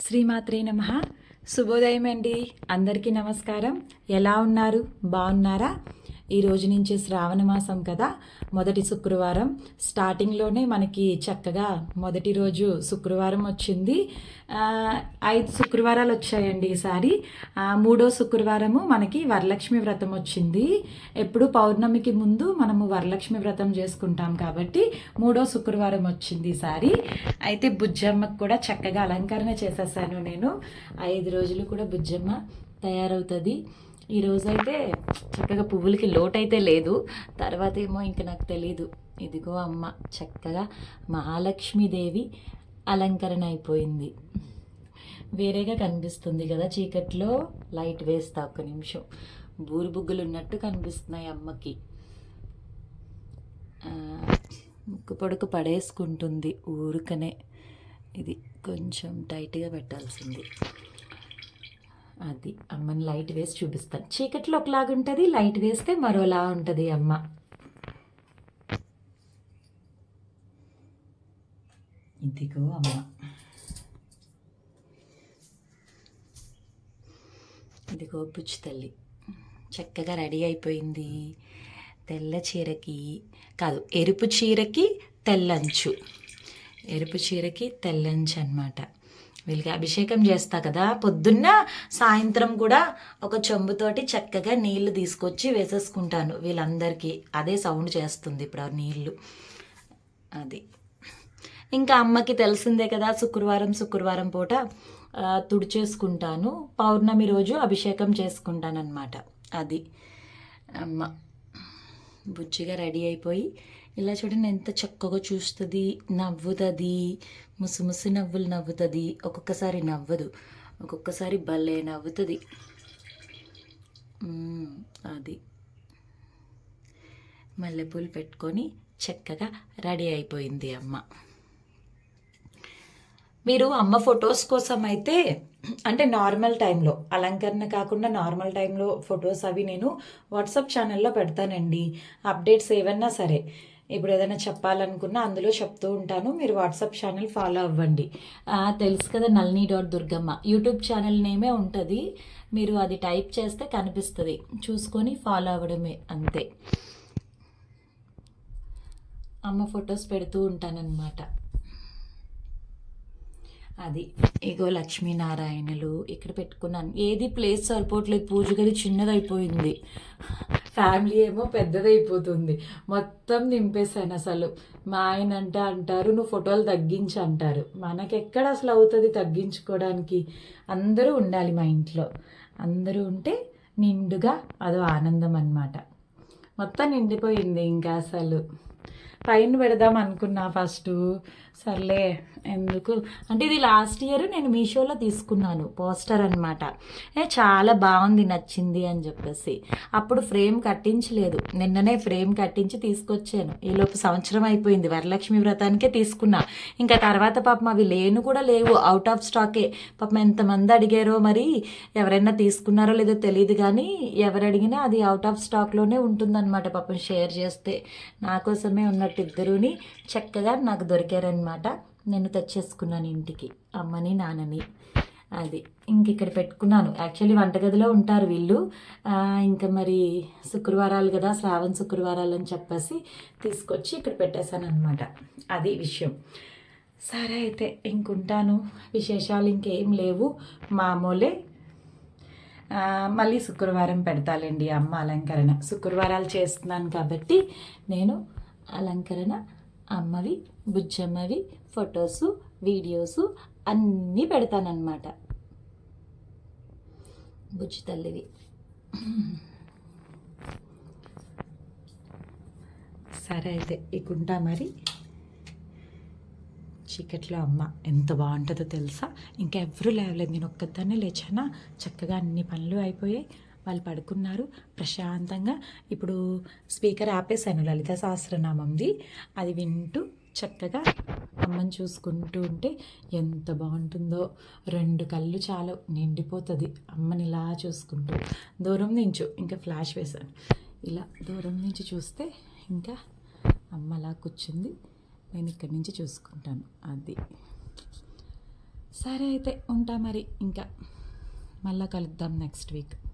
శ్రీమాత్రే నమ. శుభోదయం అండి అందరికీ నమస్కారం. ఎలా ఉన్నారు? బాగున్నారా? ఈ రోజు నుంచి శ్రావణ మాసం కదా. మొదటి శుక్రవారం. స్టార్టింగ్లోనే మనకి చక్కగా మొదటి రోజు శుక్రవారం వచ్చింది. ఐదు శుక్రవారాలు వచ్చాయండి ఈసారి. మూడో శుక్రవారము మనకి వరలక్ష్మి వ్రతం వచ్చింది. ఎప్పుడు పౌర్ణమికి ముందు మనము వరలక్ష్మి వ్రతం చేసుకుంటాం కాబట్టి మూడో శుక్రవారం వచ్చింది ఈసారి. అయితే బుజ్జమ్మకు కూడా చక్కగా అలంకరణ చేసేసాను నేను. ఐదు రోజులు కూడా బుజ్జమ్మ తయారవుతుంది. ఈరోజైతే చక్కగా పువ్వులకి లోటైతే లేదు. తర్వాత ఏమో ఇంక నాకు తెలీదు. ఇదిగో అమ్మ చక్కగా మహాలక్ష్మీదేవి అలంకరణ అయిపోయింది. వేరేగా కనిపిస్తుంది కదా చీకట్లో. లైట్ వేస్తా ఒక్క నిమిషం. బూరు బుగ్గులు ఉన్నట్టు కనిపిస్తున్నాయి అమ్మకి. ముక్కు పొడుకు పడేసుకుంటుంది ఊరికనే. ఇది కొంచెం టైట్గా పెట్టాల్సింది. అది. అమ్మని లైట్ వేసి చూపిస్తాను. చీకట్లో ఒకలాగా ఉంటుంది లైట్ వేస్తే మరోలా ఉంటుంది అమ్మ. ఇదిగో అమ్మ. ఇదిగో పుచ్చు తల్లి. చక్కగా రెడీ అయిపోయింది. తెల్ల చీరకి కాదు ఎరుపు చీరకి తెల్లంచు. ఎరుపు చీరకి తెల్లంచు అనమాట వీళ్ళకి అభిషేకం చేస్తా కదా. పొద్దున్న సాయంత్రం కూడా ఒక చెంబుతోటి చక్కగా నీళ్ళు తీసుకొచ్చి వేసేసుకుంటాను వీళ్ళందరికీ. అదే సౌండ్ చేస్తుంది ఇప్పుడు ఆ నీళ్ళు. అది. ఇంకా అమ్మకి తెలిసిందే కదా శుక్రవారం శుక్రవారం పూట తుడిచేసుకుంటాను. పౌర్ణమి రోజు అభిషేకం చేసుకుంటానన్నమాట. అది. అమ్మ. బుజ్జిగా రెడీ అయిపోయి ఇలా చూడండి ఎంత చక్కగా చూస్తుంది నవ్వుతుంది ముసిముసి నవ్వులు నవ్వుతుంది ఒక్కొక్కసారి నవ్వదు ఒక్కొక్కసారి భలే నవ్వుతుంది. అది. మల్లెపూలు పెట్టుకొని చక్కగా రెడీ అయిపోయింది అమ్మ. మీరు అమ్మ ఫొటోస్ కోసం అయితే అంటే నార్మల్ టైంలో అలంకరణ కాకుండా నార్మల్ టైంలో ఫొటోస్ అవి నేను వాట్సాప్ ఛానల్లో పెడతానండి. అప్డేట్స్ ఏవన్నా సరే ఇప్పుడు ఏదైనా చెప్పాలనుకున్నా అందులో చెప్తూ ఉంటాను. మీరు వాట్సాప్ ఛానల్ ఫాలో అవ్వండి. తెలుసు కదా నల్ని డాట్ దుర్గమ్మ. యూట్యూబ్ ఛానల్ నేమే ఉంటుంది. మీరు అది టైప్ చేస్తే కనిపిస్తుంది. చూసుకొని ఫాలో అవ్వడమే అంతే. అమ్మ ఫొటోస్ పెడుతూ ఉంటానన్నమాట. అది. ఇగో లక్ష్మీనారాయణలు ఇక్కడ పెట్టుకున్నాను. ఏది ప్లేస్ సరిపోవట్లేదు. పూజ గది చిన్నదైపోయింది. ఫ్యామిలీ ఏమో పెద్దదైపోతుంది. మొత్తం నింపేశాను అసలు. మా ఆయన అంటే అంటారు నువ్వు ఫోటోలు తగ్గించి అంటారు. మనకెక్కడ అసలు అవుతుంది తగ్గించుకోవడానికి అందరూ ఉండాలి మా ఇంట్లో. అందరూ ఉంటే నిండుగా అదో ఆనందం అన్నమాట. మొత్తం నిండిపోయింది ఇంకా అసలు. పైన పెడదాం అనుకున్నా ఫస్ట్. సర్లే ఎందుకు? అంటే ఇది లాస్ట్ ఇయర్ నేను మీషోలో తీసుకున్నాను పోస్టర్ అనమాట ఏ చాలా బాగుంది నచ్చింది అని చెప్పేసి. అప్పుడు ఫ్రేమ్ కట్టించలేదు. నిన్ననే ఫ్రేమ్ కట్టించి తీసుకొచ్చాను. ఈలోపు సంవత్సరం అయిపోయింది వరలక్ష్మి వ్రతానికే తీసుకున్నా. ఇంకా తర్వాత పాపం అవి లేను కూడా లేవు అవుట్ ఆఫ్ స్టాకే పాపం ఎంతమంది అడిగారో మరి ఎవరైనా తీసుకున్నారో లేదో తెలియదు కానీ ఎవరు అడిగినా అది అవుట్ ఆఫ్ స్టాక్లోనే ఉంటుందన్నమాట పాపం షేర్ చేస్తే. నా కోసమే ఉన్నట్టు ఇద్దరుని చక్కగా నాకు దొరికారనమాట నేను తెచ్చేసుకున్నాను ఇంటికి అమ్మని నాన్నని. అది ఇంక ఇక్కడ పెట్టుకున్నాను. యాక్చువల్లీ వంటగదిలో ఉంటారు వీళ్ళు. ఇంకా మరి శుక్రవారాలు కదా శ్రావణ శుక్రవారాలు అని చెప్పేసి తీసుకొచ్చి ఇక్కడ పెట్టేశాను అనమాట అది విషయం. సరే అయితే ఇంకుంటాను. విశేషాలు ఇంకేం లేవు. మామూలే. మళ్ళీ శుక్రవారం పెడతాలండి అమ్మ అలంకరణ. శుక్రవారాలు చేస్తున్నాను కాబట్టి నేను అలంకరణ అమ్మవి బుజ్జమ్మవి ఫొటోసు వీడియోసు అన్నీ పెడతానన్నమాట. బుజ్జి తల్లివి. సరే అయితే ఇకుంటా మరి చీకట్లో అమ్మ ఎంత బాగుంటుందో తెలుసా? ఇంకా ఎవరూ లేవలేదు నేను ఒక్కదాన్నే లేచానా? చక్కగా అన్ని పనులు అయిపోయాయి. వాళ్ళు పడుకున్నారు ప్రశాంతంగా. ఇప్పుడు స్పీకర్ ఆపేశాను లలిత సహస్రనామంది. అది వింటూ చక్కగా అమ్మని చూసుకుంటూ ఉంటే ఎంత బాగుంటుందో. రెండు కళ్ళు చాలు నిండిపోతుంది అమ్మని ఇలా చూసుకుంటూ. దూరం నుంచు ఇంకా ఫ్లాష్ వేశాను. ఇలా దూరం నుంచి చూస్తే ఇంకా అమ్మ అలా కూర్చుంది. నేను ఇక్కడి నుంచి చూసుకుంటాను. అది. సరే అయితే ఉంటా మరి. ఇంకా మళ్ళీ కలుద్దాం నెక్స్ట్ వీక్.